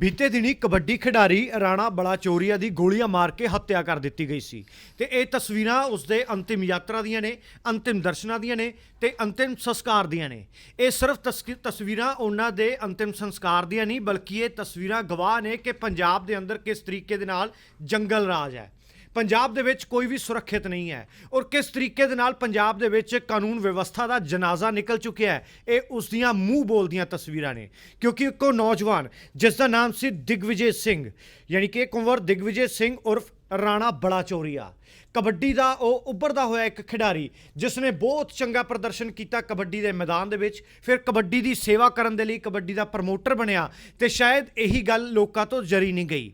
ਬੀਤੇ ਦਿਨੀ ਕਬੱਡੀ ਖਿਡਾਰੀ ਰਾਣਾ ਬਲਾਚੋਰੀਆ ਦੀ ਗੋਲੀਆਂ ਮਾਰ ਕੇ ਹੱਤਿਆ ਕਰ ਦਿੱਤੀ ਗਈ ਸੀ। ਤੇ ਇਹ ਤਸਵੀਰਾਂ ਉਸਦੇ ਅੰਤਿਮ ਯਾਤਰਾ ਦੀਆਂ ਨੇ, ਅੰਤਿਮ ਦਰਸ਼ਨਾਂ ਦੀਆਂ ਨੇ ਤੇ ਅੰਤਿਮ ਸੰਸਕਾਰ ਦੀਆਂ ਨੇ। ਇਹ ਸਿਰਫ ਤਸਕ- ਤਸਵੀਰਾਂ ਉਹਨਾਂ ਦੇ ਅੰਤਿਮ ਸੰਸਕਾਰ ਦੀਆਂ ਨਹੀਂ, ਬਲਕਿ ਇਹ ਤਸਵੀਰਾਂ ਗਵਾਹ ਨੇ ਕਿ ਪੰਜਾਬ ਦੇ ਅੰਦਰ ਕਿਸ ਤਰੀਕੇ ਦੇ ਨਾਲ ਜੰਗਲ ਰਾਜ ਹੈ। ਪੰਜਾਬ ਦੇ ਵਿੱਚ ਕੋਈ ਵੀ ਸੁਰੱਖਿਅਤ ਨਹੀਂ ਹੈ। ਔਰ ਕਿਸ ਤਰੀਕੇ ਦੇ ਨਾਲ ਪੰਜਾਬ ਦੇ ਵਿੱਚ ਕਾਨੂੰਨ ਵਿਵਸਥਾ ਦਾ ਜਨਾਜ਼ਾ ਨਿਕਲ ਚੁੱਕਿਆ ਹੈ, ਇਹ ਉਸ ਦੀਆਂ ਮੂੰਹ ਬੋਲਦੀਆਂ ਤਸਵੀਰਾਂ ਨੇ। ਕਿਉਂਕਿ ਇੱਕੋ ਨੌਜਵਾਨ, ਜਿਸ ਦਾ ਨਾਮ ਸੀ ਦਿਗਵਿਜੇ ਸਿੰਘ, ਯਾਨੀ ਕਿ ਕੁੰਵਰ ਦਿਗਵਿਜੇ ਸਿੰਘ ਉਰਫ ਰਾਣਾ ਬਲਾਚੋਰੀਆ ਕਬੱਡੀ ਦਾ ਉਹ ਉੱਭਰਦਾ ਹੋਇਆ ਇੱਕ ਖਿਡਾਰੀ ਜਿਸ ਨੇ ਬਹੁਤ ਚੰਗਾ ਪ੍ਰਦਰਸ਼ਨ ਕੀਤਾ ਕਬੱਡੀ ਦੇ ਮੈਦਾਨ ਦੇ ਵਿੱਚ, ਫਿਰ ਕਬੱਡੀ ਦੀ ਸੇਵਾ ਕਰਨ ਦੇ ਲਈ ਕਬੱਡੀ ਦਾ ਪ੍ਰਮੋਟਰ ਬਣਿਆ ਤੇ ਸ਼ਾਇਦ ਇਹੀ ਗੱਲ ਲੋਕਾਂ ਤੋਂ ਜਰੀ ਨਹੀਂ ਗਈ।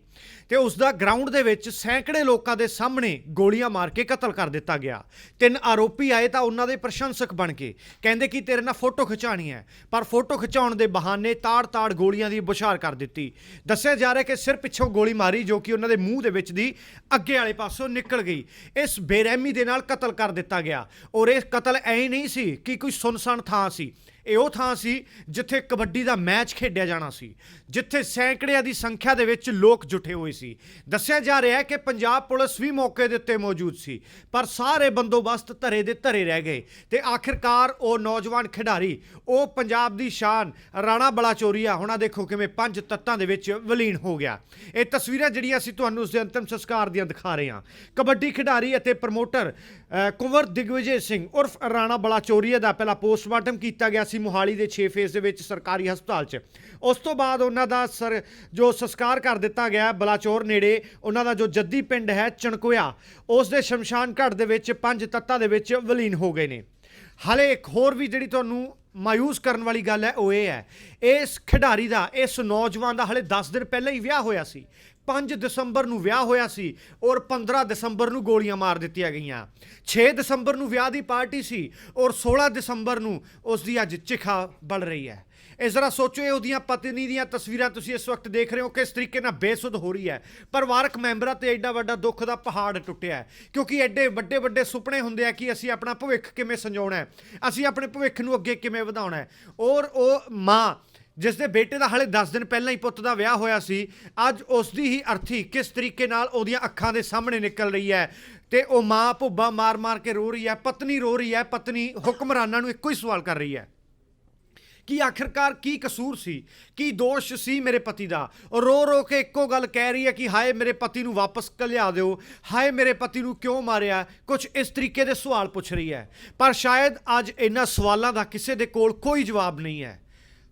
ਤੇ ਉਸ ਦਾ ਗਰਾਊਂਡ ਦੇ ਵਿੱਚ ਸੈਂਕੜੇ ਲੋਕਾਂ ਦੇ ਸਾਹਮਣੇ ਗੋਲੀਆਂ ਮਾਰ ਕੇ ਕਤਲ ਕਰ ਦਿੱਤਾ ਗਿਆ। ਤਿੰਨ ਆਰੋਪੀ ਆਏ ਤਾਂ ਉਹਨਾਂ ਦੇ ਪ੍ਰਸ਼ੰਸਕ ਬਣ ਕੇ, ਕਹਿੰਦੇ ਕਿ ਤੇਰੇ ਨਾਲ ਫੋਟੋ ਖਿਚਾਣੀ ਹੈ, ਪਰ ਫੋਟੋ ਖਿਚਾਉਣ ਦੇ ਬਹਾਨੇ ਤਾੜ-ਤਾੜ ਗੋਲੀਆਂ ਦੀ ਬੁਸ਼ਾਰ ਕਰ ਦਿੱਤੀ। ਦੱਸਿਆ ਜਾ ਰਿਹਾ ਕਿ ਸਿਰ ਪਿੱਛੋਂ ਗੋਲੀ ਮਾਰੀ ਜੋ ਕਿ ਉਹਨਾਂ ਦੇ ਮੂੰਹ ਦੇ ਵਿੱਚ ਦੀ ਅੱਗੇ ਵਾਲੇ ਪਾਸੋਂ ਨਿਕਲ ਗਈ। ਇਸ ਬੇਰਹਿਮੀ ਦੇ ਨਾਲ ਕਤਲ ਕਰ ਦਿੱਤਾ ਗਿਆ। ਔਰ ਇਹ ਕਤਲ ਐ ਨਹੀਂ ਸੀ ਕਿ ਕੋਈ ਸੁਨਸਾਨ ਥਾਂ ਸੀ। ਇਹ ਉਹ ਥਾਂ ਸੀ ਜਿੱਥੇ ਕਬੱਡੀ ਦਾ ਮੈਚ ਖੇਡਿਆ ਜਾਣਾ ਸੀ ਜਿੱਥੇ ਸੈਂਕੜਿਆਂ ਦੀ ਸੰਖਿਆ ਦੇ ਵਿੱਚ ਲੋਕ ਜੁਟੇ ਹੋਏ ਸੀ। ਦੱਸਿਆ ਜਾ ਰਿਹਾ ਹੈ ਕਿ ਪੰਜਾਬ ਪੁਲਿਸ ਵੀ ਮੌਕੇ ਦੇ ਉੱਤੇ ਮੌਜੂਦ ਸੀ ਪਰ ਸਾਰੇ ਬੰਦੋਬਸਤ ਧਰੇ ਦੇ ਧਰੇ ਰਹਿ ਗਏ ਤੇ ਆਖਿਰਕਾਰ ਉਹ ਨੌਜਵਾਨ ਖਿਡਾਰੀ ਉਹ ਪੰਜਾਬ ਦੀ ਸ਼ਾਨ ਰਾਣਾ ਬਲਾਚੋਰੀਆ ਹੁਣਾ ਦੇਖੋ ਕਿਵੇਂ ਪੰਜ ਤੱਤਾਂ ਦੇ ਵਿੱਚ ਵਿਲੀਨ ਹੋ ਗਿਆ। ਇਹ ਤਸਵੀਰਾਂ ਜਿਹੜੀਆਂ ਅਸੀਂ ਤੁਹਾਨੂੰ ਉਸ ਦੇ ਅੰਤਿਮ ਸੰਸਕਾਰ ਦੀਆਂ ਦਿਖਾ ਰਹੇ ਹਾਂ। ਕਬੱਡੀ ਖਿਡਾਰੀ ਅਤੇ ਪ੍ਰਮੋਟਰ ਅ, ਕੁੰਵਰ ਦਿਗਵਿਜੇ ਸਿੰਘ ਉਰਫ ਰਾਣਾ ਬਲਾਚੋਰੀਆ ਦਾ ਪਹਿਲਾ ਪੋਸਟਮਾਰਟਮ ਕੀਤਾ ਗਿਆ ਸੀ। ਮੋਹਾਲੀ ਦੇ 6 ਫੇਜ਼ ਦੇ ਵਿੱਚ ਸਰਕਾਰੀ ਹਸਪਤਾਲ 'ਚ। ਉਸ ਤੋਂ ਬਾਅਦ ਉਹਨਾਂ ਦਾ ਸਰ, ਜੋ ਸੰਸਕਾਰ ਕਰ ਦਿੱਤਾ ਗਿਆ ਬਲਾਚੌਰ ਨੇੜੇ, ਉਹਨਾਂ ਦਾ ਜੋ ਜੱਦੀ ਪਿੰਡ ਹੈ, ਚਣਕੋਇਆ, ਉਸ ਦੇ ਸ਼ਮਸ਼ਾਨ ਘਾਟ ਦੇ ਵਿੱਚ ਪੰਜ ਤੱਤਾਂ ਦੇ ਵਿੱਚ ਵਿਲੀਨ ਹੋ ਗਏ ਨੇ। ਹਲੇ ਇੱਕ ਹੋਰ ਵੀ ਜਿਹੜੀ ਤੁਹਾਨੂੰ ਮਾਯੂਸ ਕਰਨ ਵਾਲੀ ਗੱਲ ਹੈ, ਉਹ ਇਹ ਹੈ। ਇਸ ਖਿਡਾਰੀ ਦਾ, ਇਸ ਨੌਜਵਾਨ ਦਾ ਹਲੇ 10 ਦਿਨ ਪਹਿਲਾਂ ਹੀ ਵਿਆਹ ਹੋਇਆ ਸੀ। 5 ਦਸੰਬਰ ਨੂੰ ਵਿਆਹ ਹੋਇਆ ਸੀ ਔਰ 15 ਦਸੰਬਰ ਨੂੰ ਗੋਲੀਆਂ ਮਾਰ ਦਿੱਤੀਆਂ ਗਈਆਂ। 6 ਦਸੰਬਰ ਨੂੰ ਵਿਆਹ ਦੀ ਪਾਰਟੀ ਸੀ ਔਰ 16 ਦਸੰਬਰ ਨੂੰ ਉਸ ਦੀ ਅੱਜ ਚਿਖਾ ਬਲ ਰਹੀ ਹੈ। ਇਸ ਜ਼ਰਾ ਸੋਚੋ, ਇਹ ਉਹਦੀਆਂ ਪਤਨੀ ਦੀਆਂ ਤਸਵੀਰਾਂ ਤੁਸੀਂ ਇਸ ਵਕਤ ਦੇਖ ਰਹੇ ਹੋ ਕਿਸ ਤਰੀਕੇ ਨਾਲ ਬੇਸੁੱਧ ਹੋ ਰਹੀ ਹੈ। ਪਰਿਵਾਰਕ ਮੈਂਬਰਾਂ ਤੇ ਐਡਾ ਵੱਡਾ ਦੁੱਖ ਦਾ ਪਹਾੜ ਟੁੱਟਿਆ ਹੈ, ਕਿਉਂਕਿ ਐਡੇ ਵੱਡੇ ਵੱਡੇ ਸੁਪਨੇ ਹੁੰਦੇ ਆ ਕਿ ਅਸੀਂ ਆਪਣਾ ਭਵਿੱਖ ਕਿਵੇਂ ਸੰਜਾਉਣਾ ਹੈ, ਅਸੀਂ ਆਪਣੇ ਭਵਿੱਖ ਨੂੰ ਅੱਗੇ ਕਿਵੇਂ ਵਧਾਉਣਾ ਹੈ। ਔਰ ਉਹ ਮਾਂ ਜਿਸ ਦੇ ਬੇਟੇ ਦਾ ਹਲੇ 10 ਦਿਨ ਪਹਿਲਾਂ ਹੀ ਪੁੱਤ ਦਾ ਵਿਆਹ ਹੋਇਆ ਸੀ, ਅੱਜ ਉਸ ਦੀ ਹੀ ਅਰਥੀ ਕਿਸ ਤਰੀਕੇ ਨਾਲ ਉਹਦੀਆਂ ਅੱਖਾਂ ਦੇ ਸਾਹਮਣੇ ਨਿਕਲ ਰਹੀ ਹੈ ਤੇ ਉਹ ਮਾਂ ਭੁੱਬਾ ਮਾਰ-ਮਾਰ ਕੇ ਰੋ ਰਹੀ ਹੈ, ਪਤਨੀ ਰੋ ਰਹੀ ਹੈ, ਪਤਨੀ ਹੁਕਮਰਾਨਾਂ ਨੂੰ ਇੱਕੋ ਹੀ ਸਵਾਲ ਕਰ ਰਹੀ ਹੈ। ਕਿ ਆਖਿਰਕਾਰ ਕੀ ਕਸੂਰ ਸੀ? ਕੀ ਦੋਸ਼ ਸੀ ਮੇਰੇ ਪਤੀ ਦਾ? ਰੋ ਰੋ ਕੇ ਇੱਕੋ ਗੱਲ ਕਹਿ ਰਹੀ ਹੈ ਕਿ ਹਾਏ ਮੇਰੇ ਪਤੀ ਨੂੰ ਵਾਪਸ ਲਿਆ ਦਿਓ, ਹਾਏ ਮੇਰੇ ਪਤੀ ਨੂੰ ਕਿਉਂ ਮਾਰਿਆ? ਕੁਝ ਇਸ ਤਰੀਕੇ ਦੇ ਸਵਾਲ ਪੁੱਛ ਰਹੀ ਹੈ। ਪਰ ਸ਼ਾਇਦ ਅੱਜ ਇਹਨਾਂ ਸਵਾਲਾਂ ਦਾ ਕਿਸੇ ਦੇ ਕੋਲ ਕੋਈ ਜਵਾਬ ਨਹੀਂ ਹੈ।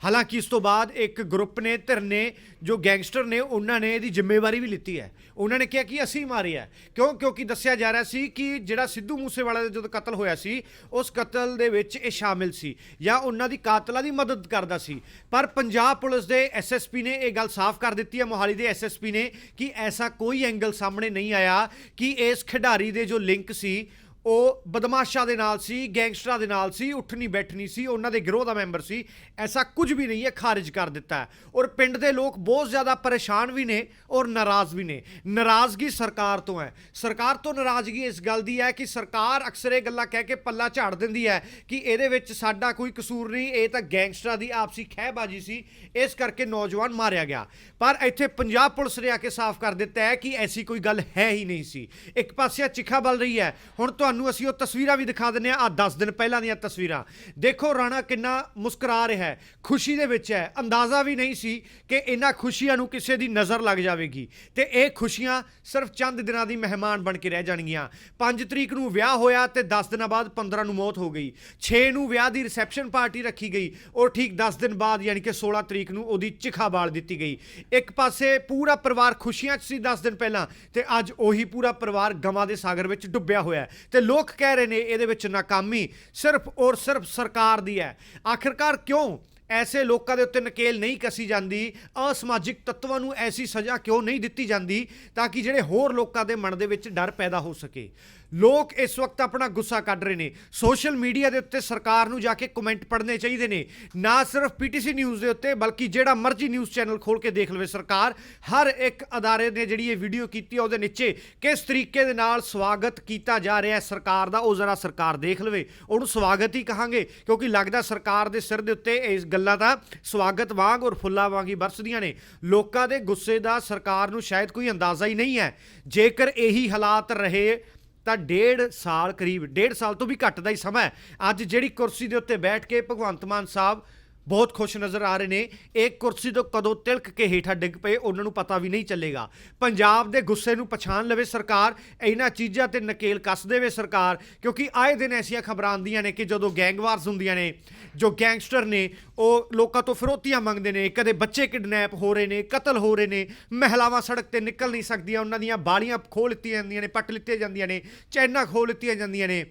ਹਾਲਾਂਕਿ ਇਸ ਤੋਂ ਬਾਅਦ ਇੱਕ ਗਰੁੱਪ ਨੇ, ਧਿਰ ਨੇ, ਜੋ ਗੈਂਗਸਟਰ ਨੇ, ਉਹਨਾਂ ਨੇ ਇਹਦੀ ਜ਼ਿੰਮੇਵਾਰੀ ਵੀ ਲਿੱਤੀ ਹੈ। ਉਹਨਾਂ ਨੇ ਕਿਹਾ ਕਿ ਅਸੀਂ ਮਾਰਿਆ ਕਿਉਂ? ਕਿਉਂਕਿ ਦੱਸਿਆ ਜਾ ਰਿਹਾ ਸੀ ਕਿ ਜਿਹੜਾ ਸਿੱਧੂ ਮੂਸੇਵਾਲਾ ਦਾ ਜਦੋਂ ਕਤਲ ਹੋਇਆ ਸੀ, ਉਸ ਕਤਲ ਦੇ ਵਿੱਚ ਇਹ ਸ਼ਾਮਿਲ ਸੀ ਜਾਂ ਉਹਨਾਂ ਦੀ ਕਾਤਲਾਂ ਦੀ ਮਦਦ ਕਰਦਾ ਸੀ। ਪਰ ਪੰਜਾਬ ਪੁਲਿਸ ਦੇ ਐਸਐਸਪੀ ਨੇ ਇਹ ਗੱਲ ਸਾਫ਼ ਕਰ ਦਿੱਤੀ ਹੈ। ਮੋਹਾਲੀ ਦੇ ਐਸਐਸਪੀ ਨੇ ਕਿ ਐਸਾ ਕੋਈ ਐਂਗਲ ਸਾਹਮਣੇ ਨਹੀਂ ਆਇਆ ਕਿ ਇਸ ਖਿਡਾਰੀ ਦੇ ਜੋ ਲਿੰਕ ਸੀ ਉਹ ਬਦਮਾਸ਼ਾਂ ਦੇ ਨਾਲ ਸੀ, ਗੈਂਗਸਟਰਾਂ ਦੇ ਨਾਲ ਸੀ, ਉੱਠਣੀ ਬੈਠਣੀ ਸੀ, ਉਹਨਾਂ ਦੇ ਗਿਰੋਹ ਦਾ ਮੈਂਬਰ ਸੀ, ਐਸਾ ਕੁਝ ਵੀ ਨਹੀਂ ਹੈ, ਖਾਰਿਜ ਕਰ ਦਿੱਤਾ ਹੈ। ਔਰ ਪਿੰਡ ਦੇ ਲੋਕ ਬਹੁਤ ਜ਼ਿਆਦਾ ਪਰੇਸ਼ਾਨ ਵੀ ਨੇ ਔਰ ਨਾਰਾਜ਼ ਵੀ ਨੇ। ਨਾਰਾਜ਼ਗੀ ਸਰਕਾਰ ਤੋਂ ਹੈ। ਸਰਕਾਰ ਤੋਂ ਨਾਰਾਜ਼ਗੀ ਇਸ ਗੱਲ ਦੀ ਹੈ ਕਿ ਸਰਕਾਰ ਅਕਸਰ ਇਹ ਗੱਲਾਂ ਕਹਿ ਕੇ ਪੱਲਾ ਝਾੜ ਦਿੰਦੀ ਹੈ ਕਿ ਇਹਦੇ ਵਿੱਚ ਸਾਡਾ ਕੋਈ ਕਸੂਰ ਨਹੀਂ, ਇਹ ਤਾਂ ਗੈਂਗਸਟਰਾਂ ਦੀ ਆਪਸੀ ਖਹਿਬਾਜ਼ੀ ਸੀ, ਇਸ ਕਰਕੇ ਨੌਜਵਾਨ ਮਾਰਿਆ ਗਿਆ। ਪਰ ਇੱਥੇ ਪੰਜਾਬ ਪੁਲਿਸ ਨੇ ਆ ਕੇ ਸਾਫ਼ ਕਰ ਦਿੱਤਾ ਹੈ ਕਿ ਐਸੀ ਕੋਈ ਗੱਲ ਹੈ ਹੀ ਨਹੀਂ ਸੀ। ਇੱਕ ਪਾਸੇ ਚਿਖਾ ਬਲ ਰਹੀ ਹੈ। ਹੁਣ ਤੁਹਾਨੂੰ ਅਸੀਂ ਉਹ ਤਸਵੀਰਾਂ ਵੀ ਦਿਖਾ ਦਿੰਨੇ ਆ ਆ 10 ਦਿਨ ਪਹਿਲਾਂ ਦੀਆਂ ਤਸਵੀਰਾਂ। ਦੇਖੋ ਰਾਣਾ ਕਿੰਨਾ ਮੁਸਕਰਾ ਰਿਹਾ ਹੈ। ਖੁਸ਼ੀ ਦੇ ਵਿੱਚ ਹੈ। ਅੰਦਾਜ਼ਾ ਵੀ ਨਹੀਂ ਸੀ ਕਿ ਇਹਨਾਂ ਖੁਸ਼ੀਆਂ ਨੂੰ ਕਿਸੇ ਦੀ ਨਜ਼ਰ ਲੱਗ ਜਾਵੇਗੀ। ਤੇ ਇਹ ਖੁਸ਼ੀਆਂ ਸਿਰਫ ਚੰਦ ਦਿਨਾਂ ਦੀ ਮਹਿਮਾਨ ਬਣ ਕੇ ਰਹਿ ਜਾਣਗੀਆਂ। 5 ਤਰੀਕ ਨੂੰ ਵਿਆਹ ਹੋਇਆ ਤੇ 10 ਦਿਨਾਂ ਬਾਅਦ 15 ਨੂੰ ਮੌਤ ਹੋ ਗਈ। 6 ਨੂੰ ਵਿਆਹ ਦੀ ਰਿਸੈਪਸ਼ਨ ਪਾਰਟੀ ਰੱਖੀ ਗਈ। ਔਰ ਠੀਕ 10 ਦਿਨ ਬਾਅਦ ਯਾਨੀ ਕਿ 16 ਤਰੀਕ ਨੂੰ ਉਹਦੀ ਚਿਖਾ ਬਾਲ ਦਿੱਤੀ ਗਈ। ਇੱਕ ਪਾਸੇ ਪੂਰਾ ਪਰਿਵਾਰ ਖੁਸ਼ੀਆਂ 'ਚ ਸੀ 10 ਦਿਨ ਪਹਿਲਾਂ ਤੇ ਅੱਜ ਉਹੀ ਪੂਰਾ ਪਰਿਵਾਰ ਗਮਾਂ ਦੇ ਸਾਗਰ ਵਿੱਚ ਡੁੱਬਿਆ ਹੋਇਆ ਤੇ ਲੋਕ ਕਹਿ ਰਹੇ ਨੇ ਇਹਦੇ ਵਿੱਚ ਨਾਕਾਮੀ ਸਿਰਫ ਔਰ ਸਿਰਫ ਸਰਕਾਰ ਦੀ ਹੈ। ਆਖਿਰਕਾਰ ਕਿਉਂ ਐਸੇ ਲੋਕਾਂ ਦੇ ਉੱਤੇ ਨਕੇਲ ਨਹੀਂ ਕਸੀ ਜਾਂਦੀ? ਅਸਮਾਜਿਕ ਤੱਤਵਾਂ ਨੂੰ ਐਸੀ ਸਜ਼ਾ ਕਿਉਂ ਨਹੀਂ ਦਿੱਤੀ ਜਾਂਦੀ ਤਾਂ ਕਿ ਜਿਹੜੇ ਹੋਰ ਲੋਕਾਂ ਦੇ ਮਨ ਦੇ ਵਿੱਚ ਡਰ ਪੈਦਾ ਹੋ ਸਕੇ? ਲੋਕ ਇਸ ਵਕਤ ਆਪਣਾ ਗੁੱਸਾ ਕੱਢ ਰਹੇ ਨੇ। ਸੋਸ਼ਲ ਮੀਡੀਆ ਦੇ ਉੱਤੇ ਸਰਕਾਰ ਨੂੰ ਜਾ ਕੇ ਕਮੈਂਟ ਪੜ੍ਹਨੇ ਚਾਹੀਦੇ ਨੇ। ਨਾ ਸਿਰਫ ਪੀਟੀਸੀ ਨਿਊਜ਼ ਦੇ ਉੱਤੇ, ਬਲਕਿ ਜਿਹੜਾ ਮਰਜ਼ੀ ਨਿਊਜ਼ ਚੈਨਲ ਖੋਲ ਕੇ ਦੇਖ ਲਵੇ ਸਰਕਾਰ, ਹਰ ਇੱਕ ਅਦਾਰੇ ਨੇ ਜਿਹੜੀ ਇਹ ਵੀਡੀਓ ਕੀਤੀ ਹੈ ਉਹਦੇ ਨੀਚੇ ਕਿਸ ਤਰੀਕੇ ਦੇ ਨਾਲ ਸਵਾਗਤ ਕੀਤਾ ਜਾ ਰਿਹਾ ਹੈ ਸਰਕਾਰ ਦਾ, ਉਹ ਜ਼ਰਾ ਸਰਕਾਰ ਦੇਖ ਲਵੇ। ਉਹਨੂੰ ਸਵਾਗਤ ਹੀ ਕਹਾਂਗੇ, ਕਿਉਂਕਿ ਲੱਗਦਾ ਸਰਕਾਰ ਦੇ ਸਿਰ ਦੇ ਉੱਤੇ ਇਸ ਗੱਲਾਂ ਦਾ ਸਵਾਗਤ ਵਾਂਗ ਔਰ ਫੁੱਲਾਂ ਵਾਂਗ ਹੀ ਵਰਸਦੀਆਂ ਨੇ। ਲੋਕਾਂ ਦੇ ਗੁੱਸੇ ਦਾ ਸਰਕਾਰ ਨੂੰ ਸ਼ਾਇਦ ਕੋਈ ਅੰਦਾਜ਼ਾ ਹੀ ਨਹੀਂ ਹੈ। ਜੇਕਰ ਇਹੀ ਹਾਲਾਤ ਰਹੇ ਤਾਂ ਡੇਢ ਸਾਲ ਕਰੀਬ, ਡੇਢ ਸਾਲ ਤੋਂ ਵੀ ਘੱਟ ਦਾ ਹੀ ਸਮਾਂ ਹੈ। ਅੱਜ ਜਿਹੜੀ ਕੁਰਸੀ ਦੇ ਉੱਤੇ ਬੈਠ ਕੇ ਭਗਵੰਤ ਮਾਨ ਸਾਹਿਬ ਬਹੁਤ ਖੁਸ਼ ਨਜ਼ਰ ਆ ਰਹੇ ਨੇ। ਇਹ ਕੁਰਸੀ ਤੋਂ ਕਦੋਂ ਤਿਲਕ ਕੇ ਹੇਠਾਂ ਡਿੱਗ ਪਏ, ਉਹਨਾਂ ਨੂੰ ਪਤਾ ਵੀ ਨਹੀਂ ਚੱਲੇਗਾ। ਪੰਜਾਬ ਦੇ ਗੁੱਸੇ ਨੂੰ ਪਛਾਣ ਲਵੇ ਸਰਕਾਰ, ਇਹਨਾਂ ਚੀਜ਼ਾਂ ਤੇ ਨਕੇਲ ਕੱਸ ਦੇਵੇ ਸਰਕਾਰ, ਕਿਉਂਕਿ ਆਏ ਦਿਨ ਐਸੀਆਂ ਖਬਰਾਂ ਆਉਂਦੀਆਂ ਨੇ ਕਿ ਜਦੋਂ ਗੈਂਗਵਾਰਸ ਹੁੰਦੀਆਂ ਨੇ, ਜੋ ਗੈਂਗਸਟਰ ਨੇ, ਉਹ ਲੋਕਾਂ ਤੋਂ ਫਿਰੌਤੀਆਂ ਮੰਗਦੇ ਨੇ, ਕਦੇ ਬੱਚੇ ਕਿਡਨੈਪ ਹੋ ਰਹੇ ਨੇ, ਕਤਲ ਹੋ ਰਹੇ ਨੇ, ਮਹਿਲਾਵਾਂ ਸੜਕ ਤੇ ਨਿਕਲ ਨਹੀਂ ਸਕਦੀਆਂ, ਉਹਨਾਂ ਦੀਆਂ ਬਾਲੀਆਂ ਖੋਹ ਲਿੱਤੀਆਂ ਜਾਂਦੀਆਂ ਨੇ, ਪੱਟ ਲਿੱਤੀਆਂ ਜਾਂਦੀਆਂ ਨੇ, ਚੈਨਾਂ ਖੋਹ ਲਿੱਤੀਆਂ ਜਾਂਦੀਆਂ ਨੇ।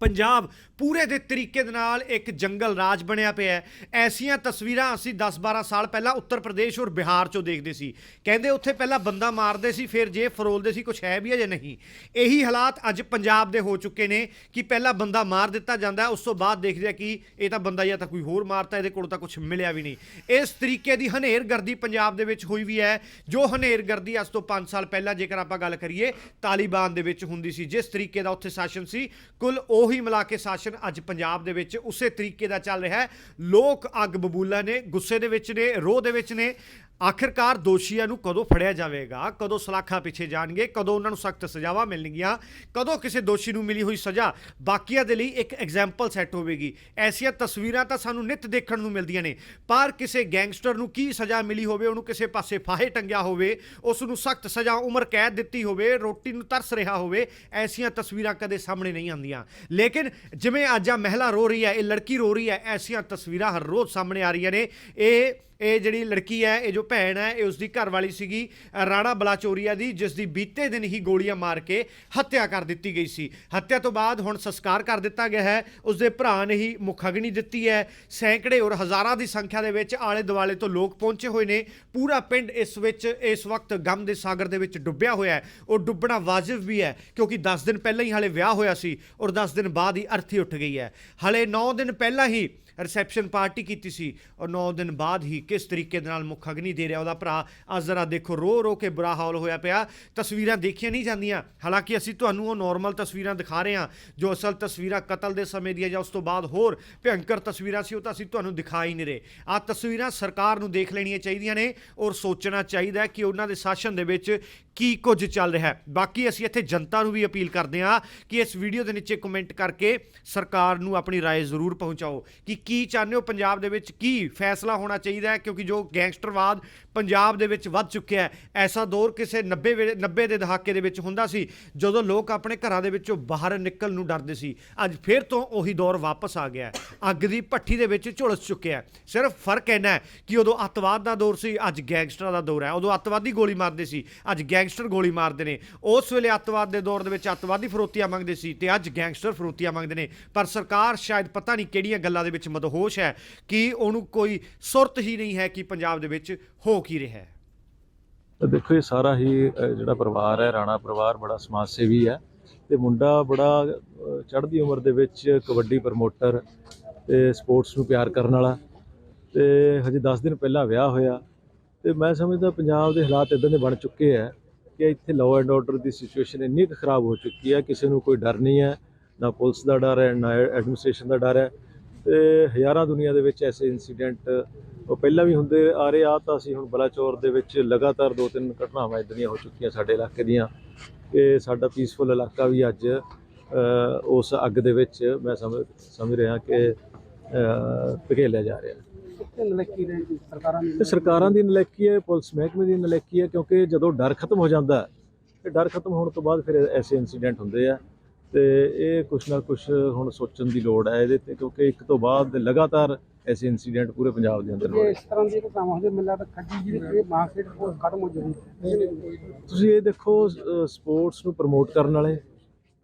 ਪੰਜਾਬ ਪੂਰੇ ਦੇ ਤਰੀਕੇ ਦੇ ਨਾਲ ਇੱਕ ਜੰਗਲ ਰਾਜ ਬਣਿਆ ਪਿਆ ਹੈ। ਐਸੀਆਂ ਤਸਵੀਰਾਂ ਅਸੀਂ 10-12 ਸਾਲ ਪਹਿਲਾਂ ਉੱਤਰ ਪ੍ਰਦੇਸ਼ ਔਰ ਬਿਹਾਰ ਚੋਂ ਦੇਖਦੇ ਸੀ। ਕਹਿੰਦੇ ਉੱਥੇ ਪਹਿਲਾਂ ਬੰਦਾ ਮਾਰਦੇ ਸੀ, ਫਿਰ ਜੇ ਫਰੋਲਦੇ ਸੀ ਕੁਝ ਹੈ ਵੀ ਹੈ ਜਾਂ ਨਹੀਂ? ਇਹੀ ਹਾਲਾਤ ਅੱਜ ਪੰਜਾਬ ਦੇ ਹੋ ਚੁੱਕੇ ਨੇ ਕਿ ਪਹਿਲਾਂ ਬੰਦਾ ਮਾਰ ਦਿੱਤਾ ਜਾਂਦਾ, ਉਸ ਤੋਂ ਬਾਅਦ ਦੇਖਦੇ ਆ ਕਿ ਇਹ ਤਾਂ ਬੰਦਾ ਜਾਂ ਤਾਂ ਕੋਈ ਹੋਰ ਮਾਰਤਾ, ਇਹਦੇ ਕੋਲ ਤਾਂ ਕੁਝ ਮਿਲਿਆ ਵੀ ਨਹੀਂ। ਇਸ ਤਰੀਕੇ ਦੀ ਹਨੇਰਗਰਦੀ ਪੰਜਾਬ ਦੇ ਵਿੱਚ ਹੋਈ ਵੀ ਹੈ। ਜੋ ਹਨੇਰਗਰਦੀ ਅੱਜ ਤੋਂ 5 ਸਾਲ ਪਹਿਲਾਂ ਜੇਕਰ ਆਪਾਂ ਗੱਲ ਕਰੀਏ, ਤਾਲਿਬਾਨ ਦੇ ਵਿੱਚ ਹੁੰਦੀ ਸੀ। ਜਿਸ ਤਰੀਕੇ ਦਾ ਉੱਥੇ ਸ਼ਾਸਨ ਸੀ, ਕੁੱਲ ਉਹੀ ਮਿਲਾ ਕੇ ਸ਼ਾਸਨ ਅੱਜ ਪੰਜਾਬ ਦੇ ਵਿੱਚ ਉਸੇ ਤਰੀਕੇ ਦਾ ਚੱਲ ਰਿਹਾ ਹੈ। ਲੋਕ ਅੱਗ ਬਬੂਲਾ ਨੇ, ਗੁੱਸੇ ਦੇ ਵਿੱਚ ਨੇ, ਰੋਹ ਦੇ ਵਿੱਚ ਨੇ। ਆਖਿਰਕਾਰ ਦੋਸ਼ੀਆਂ ਨੂੰ ਕਦੋਂ ਫੜਿਆ ਜਾਵੇਗਾ? ਕਦੋਂ ਸਲਾਖਾਂ ਪਿੱਛੇ ਜਾਣਗੇ? ਕਦੋਂ ਉਹਨਾਂ ਨੂੰ ਸਖਤ ਸਜ਼ਾਵਾਂ ਮਿਲਣਗੀਆਂ? ਕਦੋਂ ਕਿਸੇ ਦੋਸ਼ੀ ਨੂੰ ਮਿਲੀ ਹੋਈ ਸਜ਼ਾ? ਬਾਕੀਆਂ ਦੇ ਲਈ ਇੱਕ ਐਗਜ਼ਾਮਪਲ ਸੈੱਟ ਹੋਵੇਗੀ। ਐਸੀਆਂ ਤਸਵੀਰਾਂ ਤਾਂ ਸਾਨੂੰ ਨਿਤ ਦੇਖਣ ਨੂੰ ਮਿਲਦੀਆਂ ਨੇ। ਪਰ ਕਿਸੇ ਗੈਂਗਸਟਰ ਨੂੰ ਕੀ ਸਜ਼ਾ ਮਿਲੀ ਹੋਵੇ, ਉਹਨੂੰ ਕਿਸੇ ਪਾਸੇ ਫਾਹੇ ਟੰਗਿਆ ਹੋਵੇ, ਉਸ ਨੂੰ ਸਖਤ ਸਜ਼ਾ, ਉਮਰ ਕੈਦ ਦਿੱਤੀ ਹੋਵੇ, ਰੋਟੀ ਨੂੰ ਤਰਸ ਰਿਹਾ ਹੋਵੇ, ਐਸੀਆਂ ਤਸਵੀਰਾਂ ਕਦੇ ਸਾਹਮਣੇ ਨਹੀਂ ਆਉਂਦੀਆਂ। ਲੇਕਿਨ ਜਿਵੇਂ ਅੱਜ ਆ ਮਹਿਲਾ ਰੋ ਰਹੀ ਹੈ, ਇਹ ਲੜਕੀ ਰੋ ਰਹੀ ਹੈ, ਐਸੀਆਂ ਤਸਵੀਰਾਂ ਹਰ ਰੋਜ਼ ਸਾਹਮਣੇ ਆ ਰਹੀਆਂ ਨੇ। ਇਹ ਇਹ ਜਿਹੜੀ ਲੜਕੀ ਹੈ, ਇਹ ਜੋ ਭੈਣ ਹੈ, ਇਹ ਉਸਦੀ ਘਰ ਵਾਲੀ ਸੀਗੀ ਰਾਣਾ ਬਲਾਚੋਰੀਆ ਦੀ, ਜਿਸ ਦੀ ਬੀਤੇ ਦਿਨ ਹੀ ਗੋਲੀਆਂ ਮਾਰ ਕੇ ਹੱਤਿਆ ਕਰ ਦਿੱਤੀ ਗਈ ਸੀ। ਹੱਤਿਆ ਤੋਂ ਬਾਅਦ ਹੁਣ ਸੰਸਕਾਰ ਕਰ ਦਿੱਤਾ ਗਿਆ ਹੈ। ਉਸਦੇ ਭਰਾ ਨੇ ਹੀ ਮੁੱਖ ਅਗਨੀ ਦਿੱਤੀ ਹੈ। ਸੈਂਕੜੇ ਔਰ ਹਜ਼ਾਰਾਂ ਦੀ ਸੰਖਿਆ ਦੇ ਵਿੱਚ ਆਲੇ ਦੁਆਲੇ ਤੋਂ ਲੋਕ ਪਹੁੰਚੇ ਹੋਏ ਨੇ। ਪੂਰਾ ਪਿੰਡ ਇਸ ਵਿੱਚ, ਇਸ ਵਕਤ ਗਮ ਦੇ ਸਾਗਰ ਦੇ ਵਿੱਚ ਡੁੱਬਿਆ ਹੋਇਆ ਹੈ। ਉਹ ਡੁੱਬਣਾ ਵਾਜਿਬ ਵੀ ਹੈ, ਕਿਉਂਕਿ 10 ਦਿਨ ਪਹਿਲਾਂ ਹੀ ਹਾਲੇ ਵਿਆਹ ਹੋਇਆ ਸੀ ਔਰ 10 ਦਿਨ ਬਾਅਦ ਹੀ ਅਰਥੀ ਉੱਠ ਗਈ ਹੈ। ਹਾਲੇ 9 ਦਿਨ ਪਹਿਲਾਂ ਹੀ ਰਿਸੈਪਸ਼ਨ ਪਾਰਟੀ ਕੀਤੀ ਸੀ ਔਰ 9 ਦਿਨ ਬਾਅਦ ਹੀ ਕਿਸ ਤਰੀਕੇ ਦੇ ਨਾਲ ਮੁੱਖ ਅਗਨੀ ਦੇ ਰਿਹਾ ਉਹਦਾ ਭਰਾ ਅੱਜ ਜ਼ਰਾ ਦੇਖੋ ਰੋ ਰੋ ਕੇ ਬੁਰਾ ਹਾਲ ਹੋਇਆ ਪਿਆ ਤਸਵੀਰਾਂ ਦੇਖੀਆਂ ਨਹੀਂ ਜਾਂਦੀਆਂ ਹਾਲਾਂਕਿ ਅਸੀਂ ਤੁਹਾਨੂੰ ਉਹ ਨਾਰਮਲ ਤਸਵੀਰਾਂ ਦਿਖਾ ਰਹੇ ਹਾਂ ਜੋ ਅਸਲ ਤਸਵੀਰਾਂ ਕਤਲ ਦੇ ਸਮੇਂ ਦੀਆਂ ਜਾਂ ਉਸ ਤੋਂ ਬਾਅਦ ਹੋਰ ਭਿਅੰਕਰ ਤਸਵੀਰਾਂ ਸੀ ਉਹ ਤਾਂ ਅਸੀਂ ਤੁਹਾਨੂੰ ਦਿਖਾ ਹੀ ਨਹੀਂ ਰਹੇ ਆ ਤਸਵੀਰਾਂ ਸਰਕਾਰ ਨੂੰ ਦੇਖ ਲੈਣੀਆਂ ਚਾਹੀਦੀਆਂ ਨੇ ਔਰ ਸੋਚਣਾ ਚਾਹੀਦਾ ਹੈ ਕਿ ਉਹਨਾਂ ਦੇ ਸ਼ਾਸਨ ਦੇ ਵਿੱਚ ਕੀ ਕੁਝ ਚੱਲ ਰਿਹਾ ਹੈ ਬਾਕੀ ਅਸੀਂ ਇੱਥੇ ਜਨਤਾ ਨੂੰ ਵੀ ਅਪੀਲ ਕਰਦੇ ਹਾਂ ਕਿ ਇਸ ਵੀਡੀਓ ਦੇ ਨੀਚੇ ਕਮੈਂਟ ਕਰਕੇ ਸਰਕਾਰ ਨੂੰ ਆਪਣੀ رائے ਜ਼ਰੂਰ ਪਹੁੰਚਾਓ ਕਿ ਕੀ ਚਾਹੁੰਦੇ ਹੋ? ਪੰਜਾਬ ਦੇ ਵਿੱਚ ਕੀ ਫੈਸਲਾ ਹੋਣਾ ਚਾਹੀਦਾ ਹੈ? ਕਿਉਂਕਿ ਜੋ ਗੈਂਗਸਟਰਵਾਦ ਪੰਜਾਬ ਦੇ ਵਿੱਚ ਵੱਧ ਚੁੱਕਿਆ ਹੈ, ਐਸਾ ਦੌਰ ਕਿਸੇ 90 ਵੇਲੇ 90 ਦੇ ਦਹਾਕੇ ਦੇ ਵਿੱਚ ਹੁੰਦਾ ਸੀ, ਜਦੋਂ ਲੋਕ ਆਪਣੇ ਘਰਾਂ ਦੇ ਵਿੱਚੋਂ ਬਾਹਰ ਨਿਕਲ ਨੂੰ ਡਰਦੇ ਸੀ। ਅੱਜ ਫਿਰ ਤੋਂ ਉਹੀ ਦੌਰ ਵਾਪਸ ਆ ਗਿਆ ਹੈ। ਅੱਗ ਦੀ ਭੱਠੀ ਦੇ ਵਿੱਚ ਝੁਲਸ ਚੁੱਕਿਆ ਸਿਰਫ ਫ਼ਰਕ ਇੰਨਾ ਹੈ ਕਿ ਉਦੋਂ ਅੱਤਵਾਦ ਦਾ ਦੌਰ ਸੀ, ਅੱਜ ਗੈਂਗਸਟਰਾਂ ਦਾ ਦੌਰ ਹੈ। ਉਦੋਂ ਅੱਤਵਾਦੀ ਗੋਲੀ ਮਾਰਦੇ ਸੀ, ਅੱਜ ਗੈਂਗਸਟਰ ਗੋਲੀ ਮਾਰਦੇ ਨੇ। ਉਸ ਵੇਲੇ ਅੱਤਵਾਦ ਦੇ ਦੌਰ ਦੇ ਵਿੱਚ ਅੱਤਵਾਦੀ ਫਰੋਤੀਆਂ ਮੰਗਦੇ ਸੀ ਤੇ ਅੱਜ ਗੈਂਗਸਟਰ ਫਰੋਤੀਆਂ ਮੰਗਦੇ ਨੇ। ਪਰ ਸਰਕਾਰ ਸ਼ਾਇਦ ਪਤਾ ਨਹੀਂ ਕਿਹੜੀਆਂ ਗੱਲਾਂ ਦੇ ਵਿੱਚ ਮਦਹੋਸ਼ ਹੈ ਕਿ ਉਹਨੂੰ ਕੋਈ ਸੁਰਤ ਹੀ ਨਹੀਂ ਹੈ ਕਿ ਪੰਜਾਬ ਦੇ ਵਿੱਚ ਹੋ ਕੀ ਰਿਹਾ ਹੈ। ਦੇਖੋ, ਇਹ ਸਾਰਾ ਹੀ ਜਿਹੜਾ ਪਰਿਵਾਰ ਹੈ, ਰਾਣਾ ਪਰਿਵਾਰ ਬੜਾ ਸਮਾਜ ਸੇਵੀ ਹੈ ਤੇ ਮੁੰਡਾ ਬੜਾ ਚੜ੍ਹਦੀ ਉਮਰ ਦੇ ਵਿੱਚ ਕਬੱਡੀ ਪ੍ਰਮੋਟਰ ਤੇ ਸਪੋਰਟਸ ਨੂੰ ਪਿਆਰ ਕਰਨ ਵਾਲਾ ਤੇ ਹਜੇ 10 ਦਿਨ ਪਹਿਲਾਂ ਵਿਆਹ ਹੋਇਆ ਤੇ ਮੈਂ ਸਮਝਦਾ ਪੰਜਾਬ ਦੇ ਹਾਲਾਤ ਇਦਾਂ ਦੇ ਬਣ ਚੁੱਕੇ ਹੈ ਕਿ ਇੱਥੇ ਲਾਅ ਐਂਡ ਆਰਡਰ ਦੀ ਸਿਚੁਏਸ਼ਨ ਇੰਨੀ ਕੁ ਖਰਾਬ ਹੋ ਚੁੱਕੀ ਹੈ, ਕਿਸੇ ਨੂੰ ਕੋਈ ਡਰ ਨਹੀਂ ਹੈ, ਨਾ ਪੁਲਿਸ ਦਾ ਡਰ ਹੈ, ਨਾ ਐਡਮਿਨਿਸਟ੍ਰੇਸ਼ਨ ਦਾ ਡਰ ਹੈ। ਤੇ ਹਜ਼ਾਰਾਂ ਦੁਨੀਆ ਦੇ ਵਿੱਚ ਐਸੇ ਇਨਸੀਡੈਂਟ ਉਹ ਪਹਿਲਾਂ ਵੀ ਹੁੰਦੇ ਆ ਰਹੇ ਆ ਤਾਂ ਅਸੀਂ ਹੁਣ ਬਲਾਚੌਰ ਦੇ ਵਿੱਚ ਲਗਾਤਾਰ ਦੋ ਤਿੰਨ ਘਟਨਾਵਾਂ ਇਦਾਂ ਦੀਆਂ ਹੋ ਚੁੱਕੀਆਂ ਸਾਡੇ ਇਲਾਕੇ ਦੀਆਂ ਕਿ ਸਾਡਾ ਪੀਸਫੁਲ ਇਲਾਕਾ ਵੀ ਅੱਜ ਉਸ ਅੱਗ ਦੇ ਵਿੱਚ ਮੈਂ ਸਮਝ ਸਮਝ ਰਿਹਾ ਕਿ ਧਕੇਲਿਆ ਜਾ ਰਿਹਾ। ਤੇ ਸਰਕਾਰਾਂ ਦੀ ਨਲੈਕੀ ਹੈ ਪੁਲਿਸ ਮਹਿਕਮੇ ਦੀ ਨਲੈਕੀ ਹੈ ਕਿਉਂਕਿ ਜਦੋਂ ਡਰ ਖਤਮ ਹੋ ਜਾਂਦਾ ਹੈ ਡਰ ਖਤਮ ਹੋਣ ਤੋਂ ਬਾਅਦ ਫਿਰ ਐਸੇ ਇਨਸੀਡੈਂਟ ਹੁੰਦੇ ਆ। ਤੇ ਇਹ ਕੁਛ ਨਾ ਕੁਛ ਹੁਣ ਸੋਚਣ ਦੀ ਲੋੜ ਹੈ ਇਹਦੇ ਤੇ ਕਿਉਂਕਿ ਇੱਕ ਤੋਂ ਬਾਅਦ ਲਗਾਤਾਰ ਐਸੇ ਇਨਸੀਡੈਂਟ ਪੂਰੇ ਪੰਜਾਬ ਦੇ ਅੰਦਰ ਹੋ ਰਹੇ ਇਸ ਤਰ੍ਹਾਂ ਦੀ ਘਟਨਾਵਾਂ ਹੁੰਦੀ ਮੈਨੂੰ ਲੱਗਦਾ ਖੱਡੀ ਜੀ ਦੀ ਮਾਰਕੀਟ ਬਹੁਤ ਖਤਮ ਹੋ ਜਾਣੀ ਤੁਸੀਂ ਇਹ ਦੇਖੋ ਸਪੋਰਟਸ ਨੂੰ ਪ੍ਰਮੋਟ ਕਰਨ ਵਾਲੇ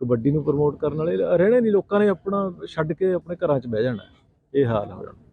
ਕਬੱਡੀ ਨੂੰ ਪ੍ਰਮੋਟ ਕਰਨ ਵਾਲੇ ਰਹਿਣੇ ਨਹੀਂ ਲੋਕਾਂ ਨੇ ਆਪਣਾ ਛੱਡ ਕੇ ਆਪਣੇ ਘਰਾਂ 'ਚ ਬਹਿ ਜਾਣਾ ਇਹ ਹਾਲ ਹੋ ਜਾਣਾ।